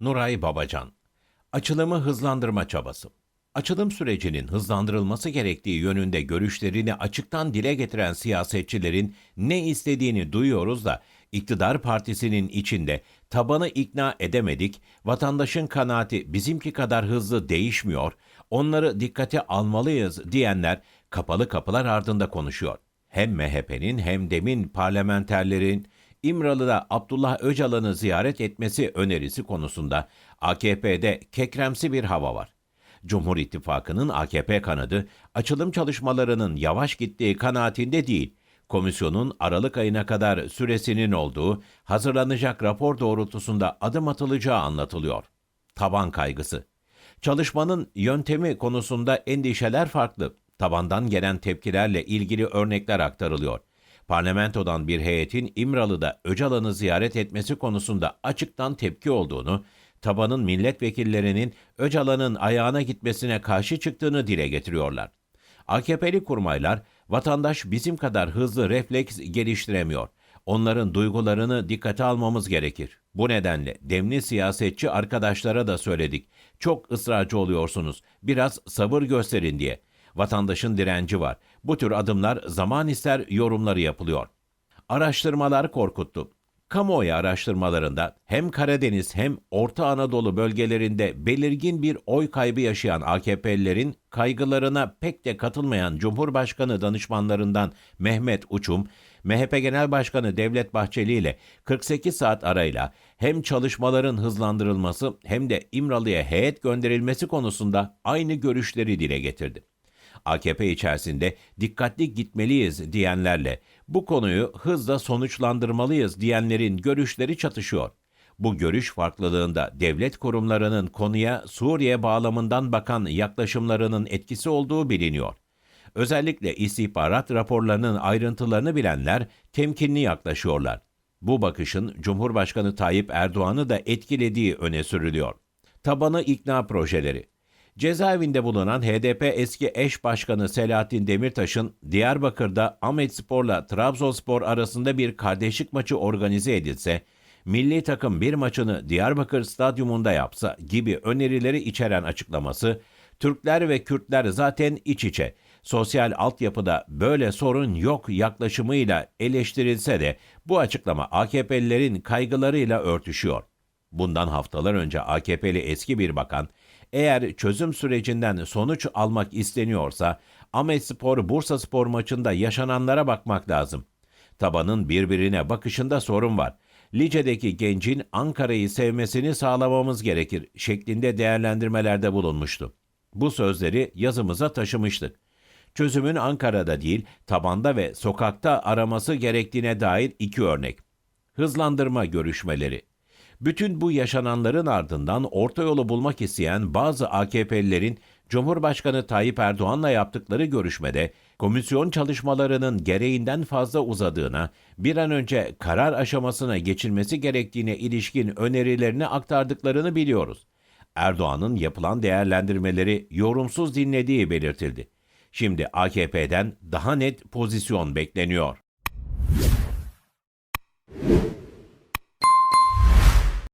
Nuray Babacan Açılımı hızlandırma çabası Açılım sürecinin hızlandırılması gerektiği yönünde görüşlerini açıktan dile getiren siyasetçilerin ne istediğini duyuyoruz da iktidar partisinin içinde tabanı ikna edemedik, vatandaşın kanaati bizimki kadar hızlı değişmiyor, onları dikkate almalıyız diyenler kapalı kapılar ardında konuşuyor. Hem MHP'nin hem demin parlamenterlerin İmralı'da Abdullah Öcalan'ı ziyaret etmesi önerisi konusunda AKP'de kekremsi bir hava var. Cumhur İttifakı'nın AKP kanadı açılım çalışmalarının yavaş gittiği kanaatinde değil, komisyonun Aralık ayına kadar süresinin olduğu hazırlanacak rapor doğrultusunda adım atılacağı anlatılıyor. Taban kaygısı. Çalışmanın yöntemi konusunda endişeler farklı. Tabandan gelen tepkilerle ilgili örnekler aktarılıyor. Parlamentodan bir heyetin İmralı'da Öcalan'ı ziyaret etmesi konusunda açıktan tepki olduğunu, tabanın milletvekillerinin Öcalan'ın ayağına gitmesine karşı çıktığını dile getiriyorlar. AKP'li kurmaylar, vatandaş bizim kadar hızlı refleks geliştiremiyor. Onların duygularını dikkate almamız gerekir. Bu nedenle demli siyasetçi arkadaşlara da söyledik. Çok ısrarcı oluyorsunuz. Biraz sabır gösterin diye. Vatandaşın direnci var. Bu tür adımlar zaman ister yorumları yapılıyor. Araştırmalar korkuttu. Kamuoyu araştırmalarında hem Karadeniz hem Orta Anadolu bölgelerinde belirgin bir oy kaybı yaşayan AKP'lilerin kaygılarına pek de katılmayan Cumhurbaşkanı danışmanlarından Mehmet Uçum, MHP Genel Başkanı Devlet Bahçeli ile 48 saat arayla hem çalışmaların hızlandırılması hem de İmralı'ya heyet gönderilmesi konusunda aynı görüşleri dile getirdi. AKP içerisinde dikkatli gitmeliyiz diyenlerle bu konuyu hızla sonuçlandırmalıyız diyenlerin görüşleri çatışıyor. Bu görüş farklılığında devlet kurumlarının konuya Suriye bağlamından bakan yaklaşımlarının etkisi olduğu biliniyor. Özellikle istihbarat raporlarının ayrıntılarını bilenler temkinli yaklaşıyorlar. Bu bakışın Cumhurbaşkanı Tayyip Erdoğan'ı da etkilediği öne sürülüyor. Tabanı ikna projeleri Cezaevinde bulunan HDP eski eş başkanı Selahattin Demirtaş'ın Diyarbakır'da Ahmetspor'la Trabzonspor arasında bir kardeşlik maçı organize edilse, milli takım bir maçını Diyarbakır stadyumunda yapsa gibi önerileri içeren açıklaması, Türkler ve Kürtler zaten iç içe, sosyal altyapıda böyle sorun yok yaklaşımıyla eleştirilse de bu açıklama AKP'lilerin kaygılarıyla örtüşüyor. Bundan haftalar önce AKP'li eski bir bakan, eğer çözüm sürecinden sonuç almak isteniyorsa Ahmetspor Bursa Spor maçında yaşananlara bakmak lazım. Tabanın birbirine bakışında sorun var. Lice'deki gencin Ankara'yı sevmesini sağlamamız gerekir şeklinde değerlendirmelerde bulunmuştu. Bu sözleri yazımıza taşımıştık. Çözümün Ankara'da değil, tabanda ve sokakta araması gerektiğine dair iki örnek. Hızlandırma görüşmeleri. Bütün bu yaşananların ardından orta yolu bulmak isteyen bazı AKP'lilerin Cumhurbaşkanı Tayyip Erdoğan'la yaptıkları görüşmede komisyon çalışmalarının gereğinden fazla uzadığına, bir an önce karar aşamasına geçilmesi gerektiğine ilişkin önerilerini aktardıklarını biliyoruz. Erdoğan'ın yapılan değerlendirmeleri yorumsuz dinlediği belirtildi. Şimdi AKP'den daha net pozisyon bekleniyor.